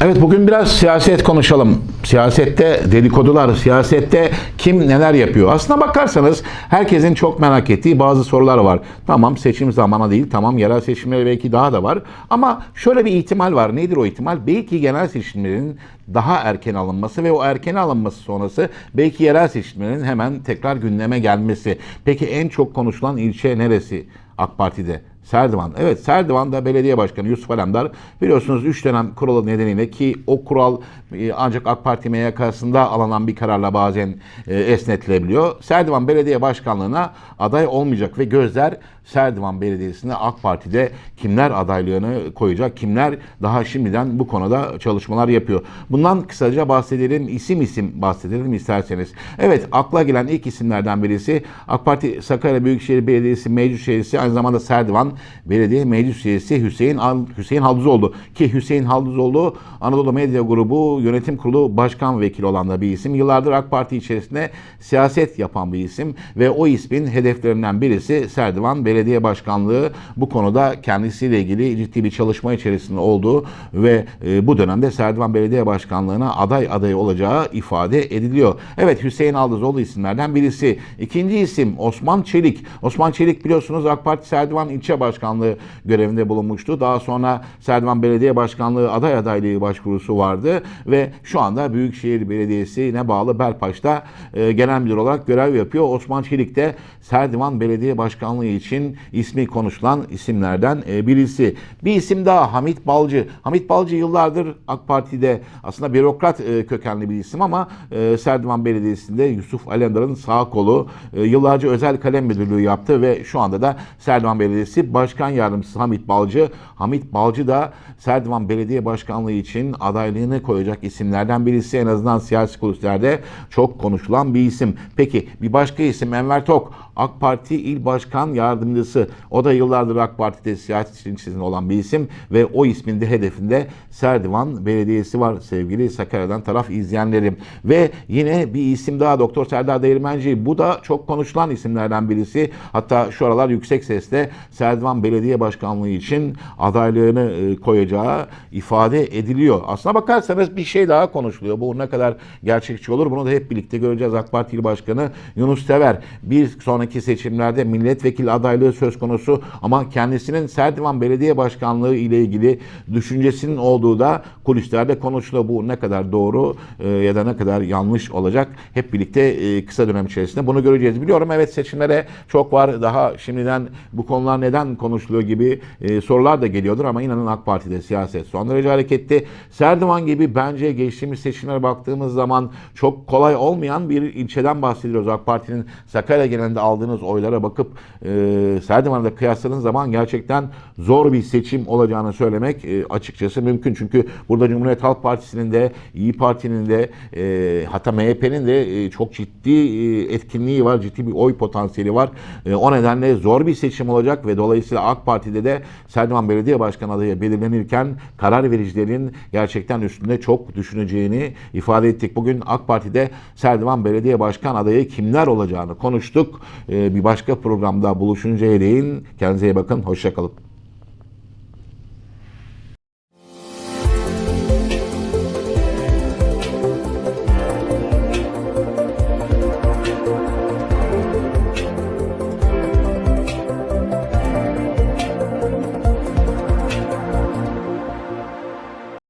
Evet bugün biraz siyaset konuşalım. Siyasette dedikodular, siyasette kim neler yapıyor? Aslına bakarsanız herkesin çok merak ettiği bazı sorular var. Tamam seçim zamanı değil, tamam yerel seçimleri belki daha da var. Ama şöyle bir ihtimal var. Nedir o ihtimal? Belki genel seçimlerin daha erken alınması ve o erken alınması sonrası belki yerel seçimlerin hemen tekrar gündeme gelmesi. Peki en çok konuşulan ilçe neresi AK Parti'de? Serdivan. Evet Serdivan'da belediye başkanı Yusuf Alemdar biliyorsunuz 3 dönem kuralı nedeniyle ki o kural e, ancak AK Parti MYK'sında alınan bir kararla bazen e, esnetilebiliyor. Serdivan Belediye Başkanlığı'na aday olmayacak ve gözler Serdivan Belediyesi'nde AK Parti'de kimler adaylığını koyacak, kimler daha şimdiden bu konuda çalışmalar yapıyor. Bundan kısaca bahsedelim, isim isim bahsedelim isterseniz. Evet, akla gelen ilk isimlerden birisi AK Parti Sakarya Büyükşehir Belediyesi Meclis Üyesi, aynı zamanda Serdivan Belediye Meclis Üyesi Hüseyin Hüseyin Haldızoğlu ki Hüseyin Haldızoğlu Anadolu Medya Grubu Yönetim Kurulu Başkan Vekili olan da bir isim. Yıllardır AK Parti içerisinde siyaset yapan bir isim ve o ismin hedeflerinden birisi Serdivan Belediye Başkanlığı. Bu konuda kendisiyle ilgili ciddi bir çalışma içerisinde olduğu ve e, bu dönemde Serdivan Belediye Başkanlığı'na aday adayı olacağı ifade ediliyor. Evet Hüseyin Aldızoğlu isimlerden birisi. İkinci isim Osman Çelik. Osman Çelik biliyorsunuz AK Parti Serdivan İlçe Başkanlığı görevinde bulunmuştu. Daha sonra Serdivan Belediye Başkanlığı aday adaylığı başvurusu vardı ve şu anda Büyükşehir Belediyesi'ne bağlı Belpaş'ta e, genel müdür olarak görev yapıyor. Osman Çelik de Serdivan Belediye Başkanlığı için ismi konuşulan isimlerden e, birisi. Bir isim daha Hamit Balcı. Hamit Balcı yıllardır AK Parti'de aslında bürokrat e, kökenli bir isim ama e, Serdivan Belediyesi'nde Yusuf Alendar'ın sağ kolu e, yıllarca özel kalem müdürlüğü yaptı ve şu anda da Serdivan Belediyesi Başkan Yardımcısı Hamit Balcı. Hamit Balcı da Serdivan Belediye Başkanlığı için adaylığını koyacak isimlerden birisi. En azından siyasi kulislerde çok konuşulan bir isim. Peki bir başka isim Enver Tok. AK Parti İl Başkan Yardımcısı. O da yıllardır AK Parti'de siyaset içerisinde olan bir isim ve o ismin de hedefinde Serdivan Belediyesi var sevgili Sakarya'dan taraf izleyenlerim. Ve yine bir isim daha Doktor Serdar Değirmenci. Bu da çok konuşulan isimlerden birisi. Hatta şu aralar yüksek sesle Serdivan Belediye Başkanlığı için adaylığını e, koyacağı ifade ediliyor. Aslına bakarsanız bir şey daha konuşuluyor. Bu ne kadar gerçekçi olur bunu da hep birlikte göreceğiz. AK Parti İl Başkanı Yunus Tever bir sonraki seçimlerde milletvekili adaylığı söz konusu ama kendisinin Serdivan Belediye Başkanlığı ile ilgili düşüncesinin olduğu da kulislerde konuşuluyor. Bu ne kadar doğru e, ya da ne kadar yanlış olacak hep birlikte e, kısa dönem içerisinde bunu göreceğiz. Biliyorum evet seçimlere çok var. Daha şimdiden bu konular neden konuşuluyor gibi e, sorular da geliyordur ama inanın AK Parti'de siyaset son derece hareketli. Serdivan gibi bence geçtiğimiz seçimlere baktığımız zaman çok kolay olmayan bir ilçeden bahsediyoruz. AK Parti'nin Sakarya genelinde aldığınız oylara bakıp e, Serdivan'da kıyasladığınız zaman gerçekten zor bir seçim olacağını söylemek e, açıkçası mümkün. Çünkü burada Cumhuriyet Halk Partisi'nin de İyi Parti'nin de e, hatta MHP'nin de e, çok ciddi e, etkinliği var. Ciddi bir oy potansiyeli var. E, o nedenle zor bir seçim olacak ve dolayısıyla AK Parti'de de Serdivan Belediye Başkanı adayı belirlenirken karar vericilerin gerçekten üstünde çok düşüneceğini ifade ettik. Bugün AK Parti'de Serdivan Belediye Başkan adayı kimler olacağını konuştuk. E, bir başka programda buluşuncaya değin. Kendinize iyi bakın. Hoşçakalın.